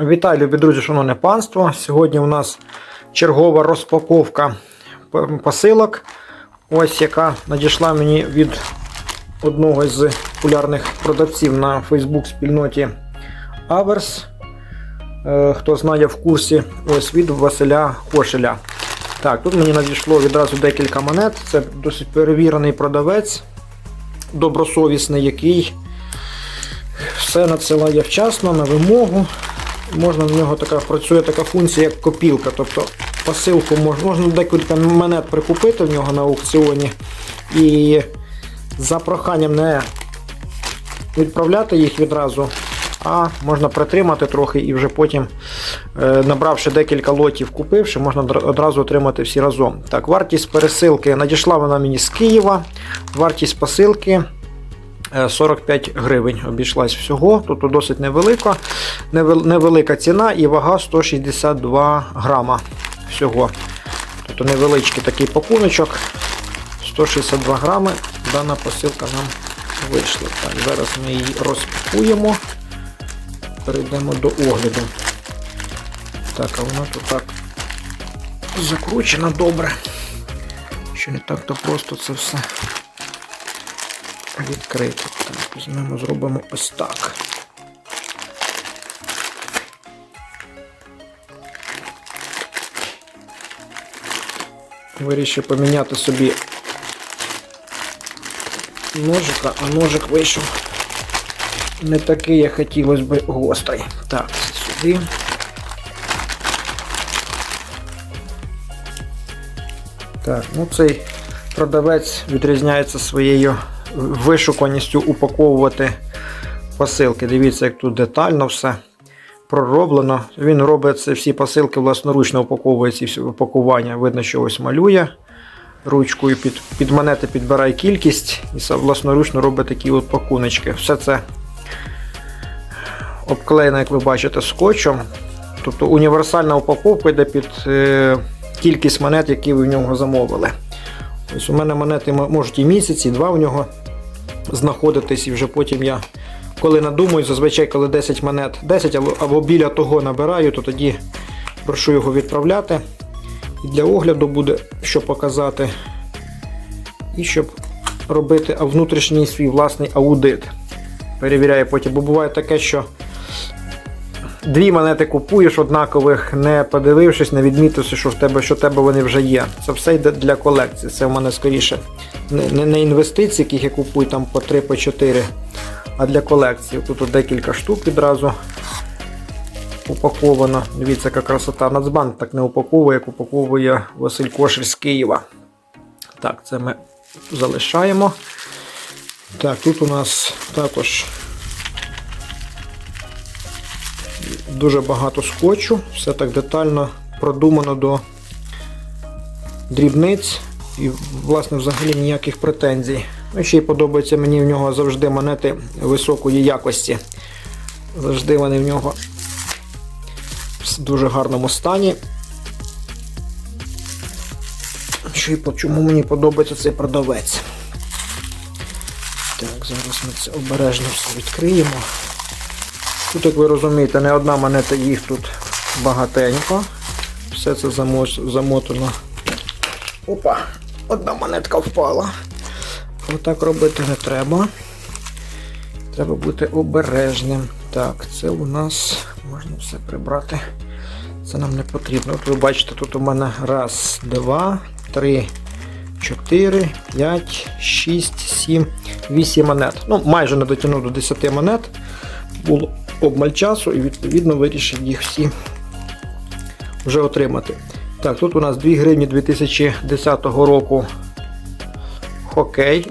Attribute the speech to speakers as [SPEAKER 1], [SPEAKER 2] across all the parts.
[SPEAKER 1] Вітаю, любі друзі, шановне панство. Сьогодні у нас чергова розпаковка посилок. Ось яка надійшла мені від одного з популярних продавців на Facebook спільноті Аверс. Хто знає в курсі, ось від Василя Кошеля. Так, тут мені надійшло відразу декілька монет. Це досить перевірений продавець, добросовісний, який все надсилає вчасно на вимогу. Можна в нього така працює така функція, як копілка. Тобто посилку можна, можна декілька монет прикупити в нього на аукціоні і за проханням не відправляти їх відразу, а можна притримати трохи і вже потім, е, набравши декілька лотів, купивши, можна одразу отримати всі разом. Так, вартість пересилки надійшла вона мені з Києва. Вартість посилки. Е, 45 гривень обійшлась всього, тут досить невелика, невелика ціна і вага 162 грама всього. Тобто невеличкий такий пакуночок, 162 грами. Дана посилка нам вийшла. Так, зараз ми її розпакуємо. Перейдемо до огляду. Так, а вона тут так закручена добре. Що не так-то просто це все відкрити. Так, візьмемо, зробимо ось так. Вирішив поміняти собі ножика, а ножик вийшов не такий, як хотілося б гострий. Так, сюди. Так, ну цей продавець відрізняється своєю вишуканістю упаковувати посилки. Дивіться, як тут детально все пророблено. Він робить це всі посилки власноручно упаковує ці упакування. Видно, що ось малює. Ручкою під, під монети підбирає кількість і власноручно робить такі от пакуночки. Все це обклеєно, як ви бачите, скотчем. Тобто універсальна упаковка йде під е, кількість монет, які ви в нього замовили. Ось у мене монети можуть і місяць, і два в нього знаходитись, і вже потім я, коли надумаю, зазвичай, коли 10 монет, 10 або, або біля того набираю, то тоді прошу його відправляти. І для огляду буде що показати. І щоб робити внутрішній свій власний аудит. Перевіряю потім, бо буває таке, що дві монети купуєш однакових, не подивившись, не відмітивши, що в тебе, що в тебе вони вже є. Це все йде для колекції. Це в мене скоріше не, не, інвестиції, яких я купую там по 3, по 4, а для колекції. Тут декілька штук відразу упаковано. Дивіться, яка красота. Нацбанк так не упаковує, як упаковує Василь Кошель з Києва. Так, це ми залишаємо. Так, тут у нас також дуже багато скотчу, все так детально продумано до дрібниць і, власне, взагалі ніяких претензій. Ну, ще й подобається мені в нього завжди монети високої якості. Завжди вони в нього в дуже гарному стані. Що і чому мені подобається цей продавець. Так, зараз ми це обережно все відкриємо. Тут, як ви розумієте, не одна монета, їх тут багатенько. Все це замо- замотано. Опа, одна монетка впала. Отак робити не треба. Треба бути обережним. Так, це у нас можна все прибрати. Це нам не потрібно. От ви бачите, тут у мене раз, два, три, чотири, п'ять, шість, сім, вісім монет. Ну, майже не дотягнув до 10 монет. Було обмаль часу і відповідно вирішив їх всі вже отримати. Так, тут у нас 2 гривні 2010 року хокей.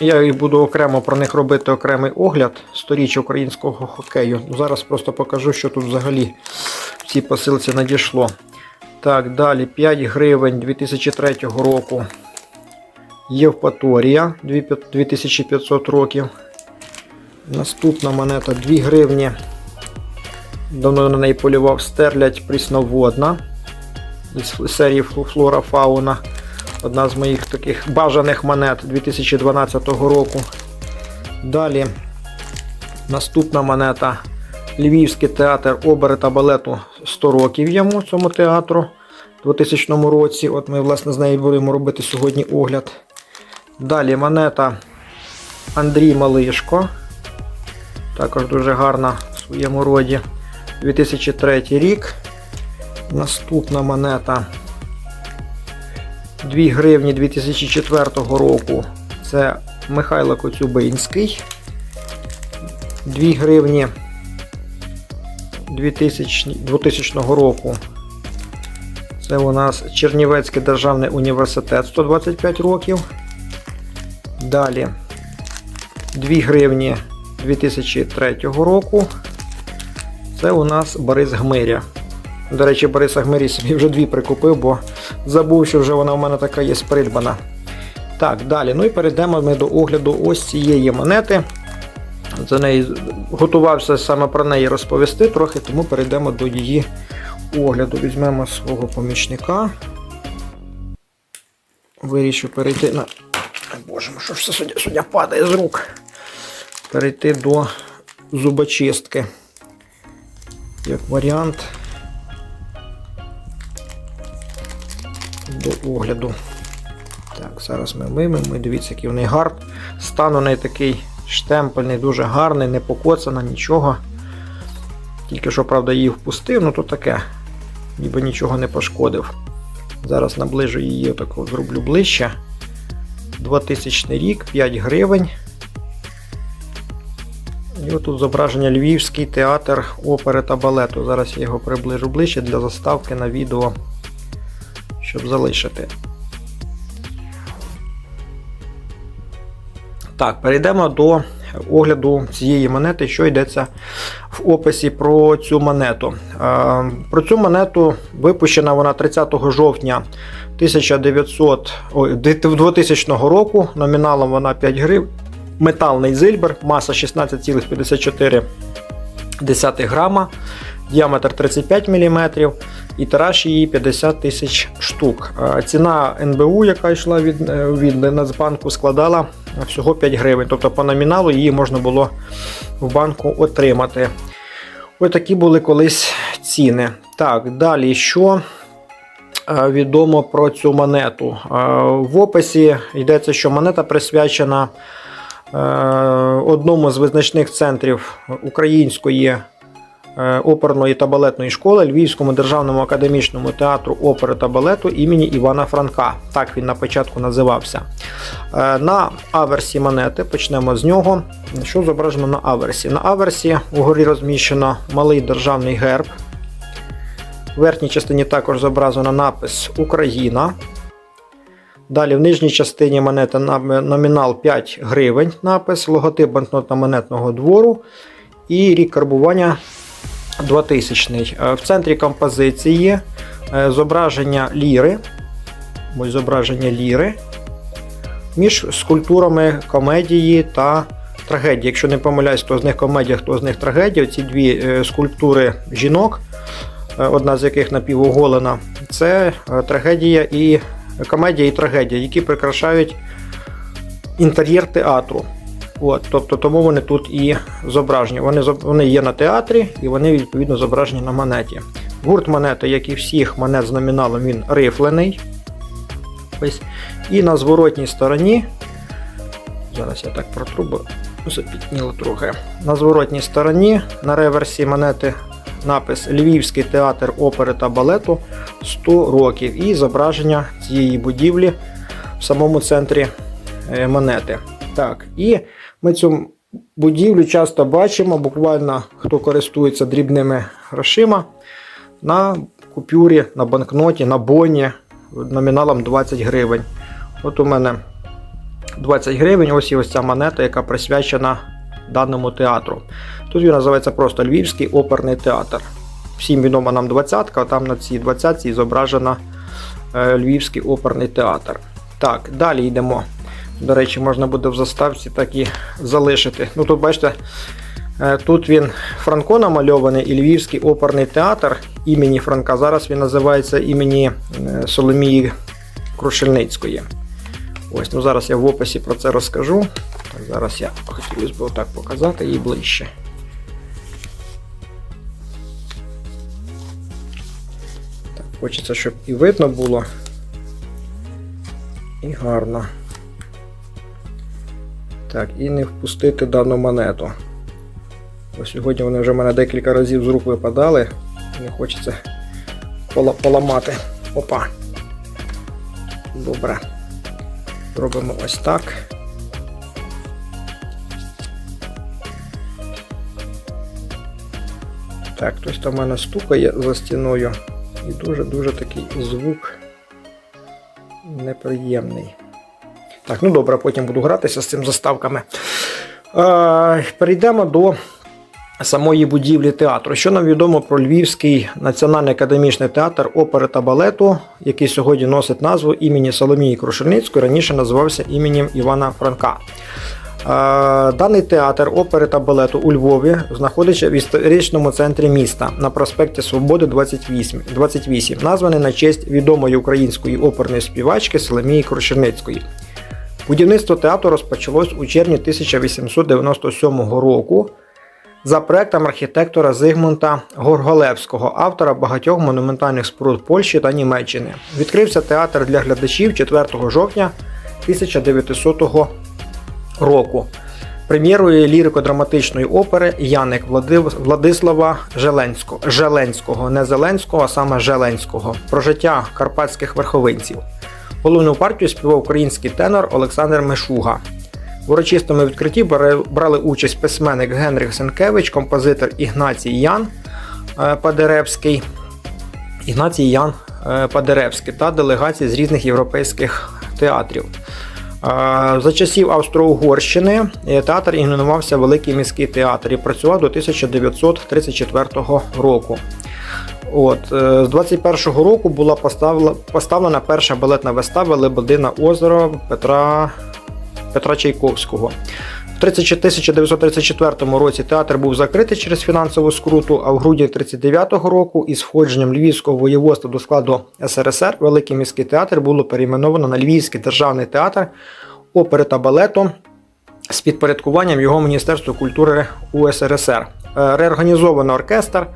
[SPEAKER 1] Я і буду окремо про них робити окремий огляд сторіччя українського хокею. Зараз просто покажу, що тут взагалі в цій посилці надійшло. Так, далі 5 гривень 2003 року. Євпаторія 2500 років. Наступна монета 2 гривні. Давно на неї полював стерлядь прісноводна із серії Флора Фауна. Одна з моїх таких бажаних монет 2012 року. Далі наступна монета Львівський театр опери та балету 100 років йому цьому театру у 2000 році. От ми, власне, з нею будемо робити сьогодні огляд. Далі монета Андрій Малишко. Також дуже гарна в своєму роді. 2003 рік. Наступна монета 2 гривні 2004 року. Це Михайло Коцюбинський. 2 гривні 2000, 2000 року. Це у нас Чернівецький державний університет 125 років. Далі 2 гривні 2003 року. Це у нас Борис Гмиря. До речі, Бориса Гмирі собі вже дві прикупив, бо забув, що вже вона у мене така є придбана. Так, далі. Ну і перейдемо ми до огляду ось цієї монети. За неї готувався саме про неї розповісти трохи, тому перейдемо до її огляду. Візьмемо свого помічника. Вирішив перейти на. Боже, що ж це суддя, суддя падає з рук. Перейти до зубочистки. Як варіант до огляду. Так, зараз ми виймемо. Дивіться, який в неї гард. Стан у неї такий штемпельний, дуже гарний, не покоцана, нічого. Тільки що, правда, її впустив, ну то таке, ніби нічого не пошкодив. Зараз наближу її, отако зроблю ближче. 2000 рік, 5 гривень. І отут зображення Львівський театр опери та балету. Зараз я його приближу ближче для заставки на відео, щоб залишити. Так, перейдемо до огляду цієї монети, що йдеться в описі про цю монету. Про цю монету випущена вона 30 жовтня 1900, 2000 року. Номіналом вона 5 гривень. Металний зильбер, маса 16,54 грама, діаметр 35 мм і тираж її 50 тисяч штук. Е, Ціна НБУ, яка йшла від, е, від Нацбанку, складала всього 5 гривень. Тобто по номіналу її можна було в банку отримати. Ось такі були колись ціни. Так, далі що е, відомо про цю монету? В описі йдеться, що монета присвячена одному з визначних центрів української е, оперної та балетної школи Львівському державному академічному театру опери та балету імені Івана Франка. Так він на початку називався. Е, На аверсі монети почнемо з нього. Що зображено на аверсі? На аверсі угорі розміщено малий державний герб. В верхній частині також зображено напис Україна. Далі в нижній частині монети номінал 5 гривень, напис, логотип банкнотно-монетного двору і рік карбування 2000. Е, В центрі композиції е, зображення ліри. Ось зображення ліри між скульптурами комедії та трагедії. Якщо не помиляюсь, хто з них комедія, хто з них трагедія. Ці дві е, скульптури жінок, е, одна з яких напівоголена, це е, трагедія і комедія і трагедія, які прикрашають інтер'єр театру. От, тобто тому вони тут і зображені. Вони, вони є на театрі і вони відповідно зображені на монеті. Гурт монети, як і всіх монет з номіналом, він рифлений. Ось. І на зворотній стороні. Зараз я так протру, бо запітніло трохи. На зворотній стороні на реверсі монети напис Львівський театр опери та балету 100 років і зображення цієї будівлі в самому центрі е, монети. Так, і ми цю будівлю часто бачимо, буквально хто користується дрібними грошима на купюрі, на банкноті, на боні номіналом 20 гривень. От у мене 20 гривень, ось і ось ця монета, яка присвячена даному театру. Тут він називається просто Львівський оперний театр. Всім відома нам 20-ка, а там на цій 20-й зображена е, Львівський оперний театр. Так, далі йдемо. До речі, можна буде в заставці так і залишити. Ну тут бачите, е, тут він Франко намальований і Львівський оперний театр імені Франка. Зараз він називається імені е, Соломії Крушельницької. Ось, ну зараз я в описі про це розкажу. Зараз я хотілося би отак показати її ближче. Так, Хочеться, щоб і видно було, і гарно. Так, і не впустити дану монету. Бо Сьогодні вони вже в мене декілька разів з рук випадали, не хочеться поламати. Опа. Добре. Робимо ось так. Так, хтось там в мене стукає за стіною. І дуже-дуже такий звук неприємний. Так, ну добре, потім буду гратися з цим заставками. Е, перейдемо до самої будівлі театру. Що нам відомо про Львівський національний академічний театр опери та балету, який сьогодні носить назву імені Соломії Крушельницької, раніше називався іменем Івана Франка. Даний театр опери та балету у Львові знаходиться в історичному центрі міста на проспекті Свободи 28, 28 названий на честь відомої української оперної співачки Соломії Крушельницької. Будівництво театру розпочалось у червні 1897 року за проектом архітектора Зигмунта Горголевського, автора багатьох монументальних споруд Польщі та Німеччини. Відкрився театр для глядачів 4 жовтня 1900 року. Прем'єрою лірико-драматичної опери Яник Владислава Желенського, Желенського, не Зеленського, а саме Желенського про життя карпатських верховинців. Головну партію співав український тенор Олександр Мишуга. В урочистому відкритті брали, брали участь письменник Генріх Сенкевич, композитор Ігнацій Ян е, Падеревський, Ігнацій Ян е, Падеревський та делегації з різних європейських театрів. За часів Австро-Угорщини е, театр ігнорувався Великий міський театр і працював до 1934 року. От, е, з 21-го року була поставлена, перша балетна вистава Лебедина озеро Петра, Петра Чайковського. В 30 1934 році театр був закритий через фінансову скруту, а в грудні 1939 року із входженням Львівського воєводства до складу СРСР Великий міський театр було перейменовано на Львівський державний театр опери та балету з підпорядкуванням його Міністерства культури УСРСР. Е, Реорганізовано оркестр,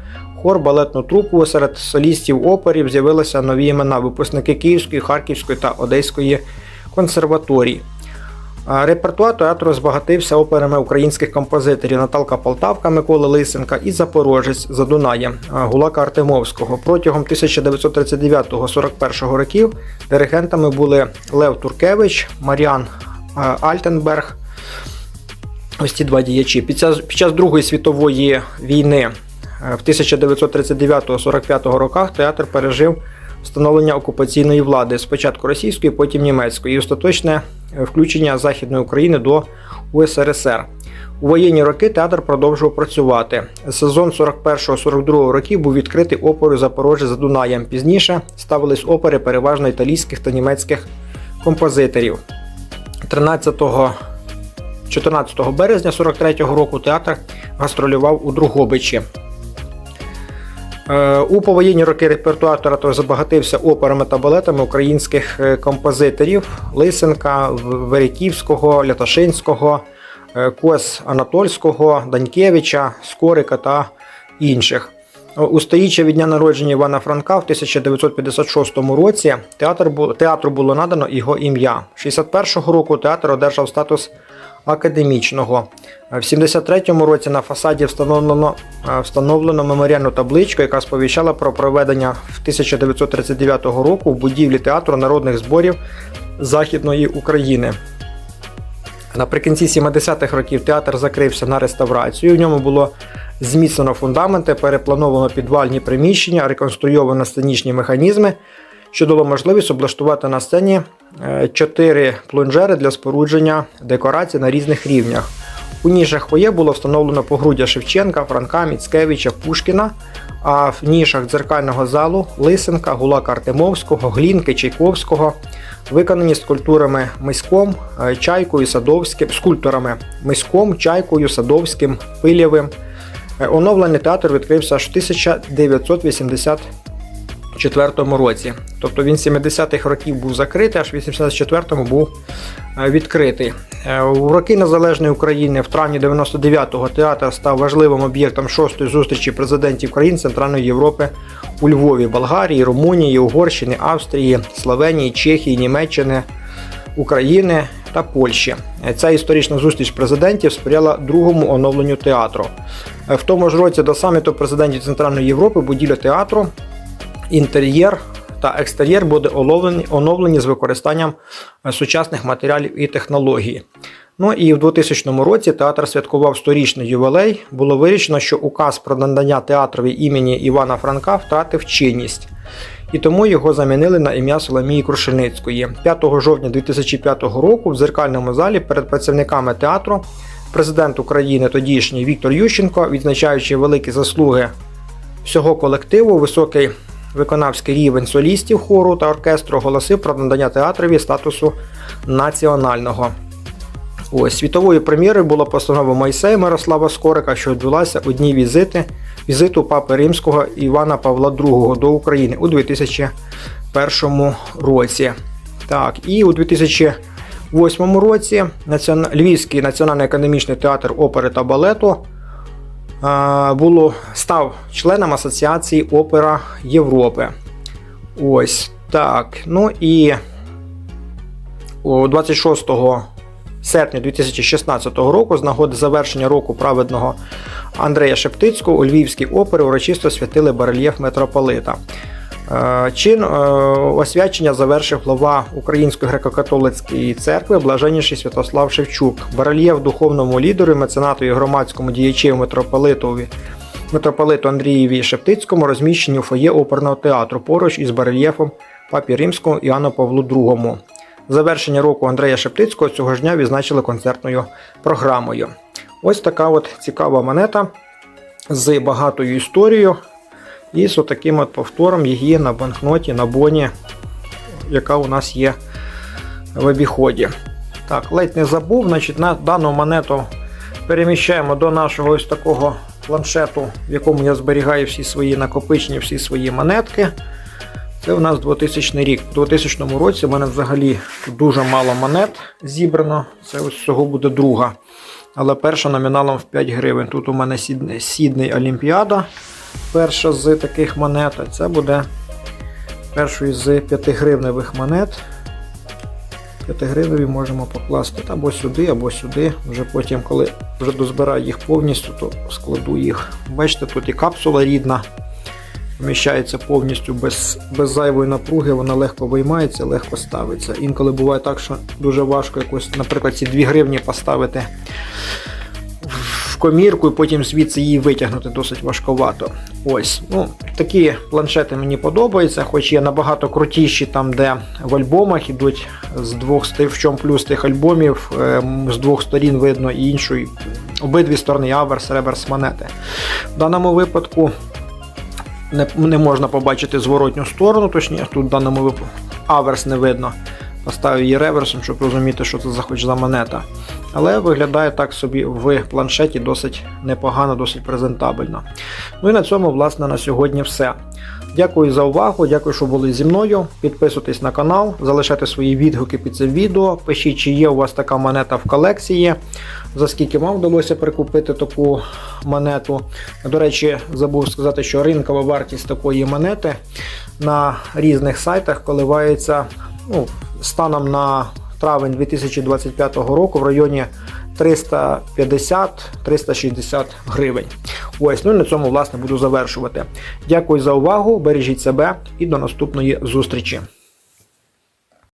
[SPEAKER 1] хор, балетну трупу. Серед солістів оперів з'явилися нові імена випускники Київської, Харківської та Одеської консерваторії. Репертуар театру збагатився операми українських композиторів Наталка Полтавка, Микола Лисенка і Запорожець за Дунаєм Гулака Артемовського. Протягом 1939-41 років диригентами були Лев Туркевич, Маріан Альтенберг. Ось ці два діячі. Під час, під час Другої світової війни е, в 1939-45 роках театр пережив встановлення окупаційної влади спочатку російської, потім німецької, і остаточне включення Західної України до УСРСР. У воєнні роки театр продовжував працювати. Сезон 41-42 років був відкритий оперою Запорожжя за Дунаєм. Пізніше ставились опери переважно італійських та німецьких композиторів. 13 14 березня 43-го року театр гастролював у Другобичі. Е, У повоєнні роки репертуар театру забагатився операми та балетами українських е, композиторів Лисенка, В- Вериківського, Ляташинського, е, Кос Анатольського, Данькевича, Скорика та інших. У сторіччя від дня народження Івана Франка в 1956 році театр театру було надано його ім'я. 61-го року театр одержав статус академічного. Е, В 73-му році на фасаді встановлено, е, встановлено меморіальну табличку, яка сповіщала про проведення в 1939 року в будівлі театру народних зборів Західної України. Наприкінці 70-х років театр закрився на реставрацію. В ньому було зміцнено фундаменти, переплановано підвальні приміщення, реконструйовано сценічні механізми, що дало можливість облаштувати на сцені е, чотири плунжери для спорудження декорацій на різних рівнях. У нішах фоє було встановлено погруддя Шевченка, Франка, Міцкевича, Пушкіна, а в нішах дзеркального залу Лисенка, Гулака Артемовського, Глінки, Чайковського, виконані скульптурами Миськом, е, Чайкою, Садовським, скульпторами Миськом, Чайкою, Садовським, Пилєвим. Е, Оновлений театр відкрився аж в 1984 84 році. Тобто він 70-х років був закритий, аж в 84-му був е, відкритий. Е, У роки Незалежної України в травні 99-го театр став важливим об'єктом шостої зустрічі президентів країн Центральної Європи у Львові, Болгарії, Румунії, Угорщини, Австрії, Словенії, Чехії, Німеччини, України та Польщі. Е, Ця історична зустріч президентів сприяла другому оновленню театру. В тому ж році до саміту президентів Центральної Європи будівля театру, інтер'єр та екстер'єр буде оновлені, з використанням е, сучасних матеріалів і технологій. Ну і в 2000 році театр святкував сторічний ювілей. Було вирішено, що указ про надання театрові імені Івана Франка втратив чинність. І тому його замінили на ім'я Соломії Крушельницької. 5 жовтня 2005 року в зеркальному залі перед працівниками театру президент України тодішній Віктор Ющенко, відзначаючи великі заслуги всього колективу, високий виконавський рівень солістів хору та оркестру, оголосив про надання театрові статусу національного. Ось світовою прем'єрою була постанова Мойсея Мирослава Скорика, що відбулася у дні візити, візиту Папи Римського Івана Павла II до України у 2001 році. Так, і у 2008 році. Львівський національний академічний театр опери та балету було, став членом Асоціації Опера Європи. Ось так. Ну і 26 серпня 2016 року, з нагоди завершення року праведного Андрея Шептицького у Львівській опері урочисто святили барельєф митрополита. Е, Чин е, освячення завершив глава Української греко-католицької церкви блаженніший Святослав Шевчук. Барельєф духовному лідеру, меценату і громадському діячеві митрополитові митрополиту Андрієві Шептицькому розміщені у фоє оперного театру поруч із барельєфом папі Римського Іоанну Павлу II. Завершення року Андрея Шептицького цього ж дня відзначили концертною програмою. Ось така от цікава монета з багатою історією і з таким от повтором її на банкноті, на боні, яка у нас є в обіході. Так, ледь не забув, значить, на дану монету переміщаємо до нашого ось такого планшету, в якому я зберігаю всі свої накопичені, всі свої монетки. Це у нас 2000 рік. У 2000 році в мене взагалі дуже мало монет зібрано. Це ось всього буде друга. Але перша номіналом в 5 гривень. Тут у мене Сідней Олімпіада. Перша з таких монет. А це буде першою з 5 гривневих монет. 5 гривневі можемо покласти або сюди, або сюди. Вже потім, коли вже дозбираю їх повністю, то складу їх. Бачите, тут і капсула рідна. Вміщається повністю без, без зайвої напруги, вона легко виймається, легко ставиться. Інколи буває так, що дуже важко якось, наприклад, ці 2 гривні поставити комірку і потім звідси її витягнути досить важковато. Ось, ну, такі планшети мені подобаються, хоч є набагато крутіші, там, де в альбомах ідуть з двох в чому плюс тих альбомів, ем, з двох сторін видно і іншої, обидві сторони аверс, реверс монети. В даному випадку не, не можна побачити зворотню сторону, точніше, тут в даному випадку аверс не видно. Поставив її реверсом, щоб розуміти, що це за хоч за монета. Але виглядає так собі в планшеті досить непогано, досить презентабельно. Ну і на цьому, власне, на сьогодні все. Дякую за увагу, дякую, що були зі мною. Підписуйтесь на канал, залишайте свої відгуки під цим відео. Пишіть, чи є у вас така монета в колекції, за скільки вам вдалося прикупити таку монету. До речі, забув сказати, що ринкова вартість такої монети на різних сайтах коливається ну, станом на травень 2025 року в районі 350-360 гривень. Ось, ну і на цьому власне буду завершувати. Дякую за увагу, бережіть себе і до наступної зустрічі.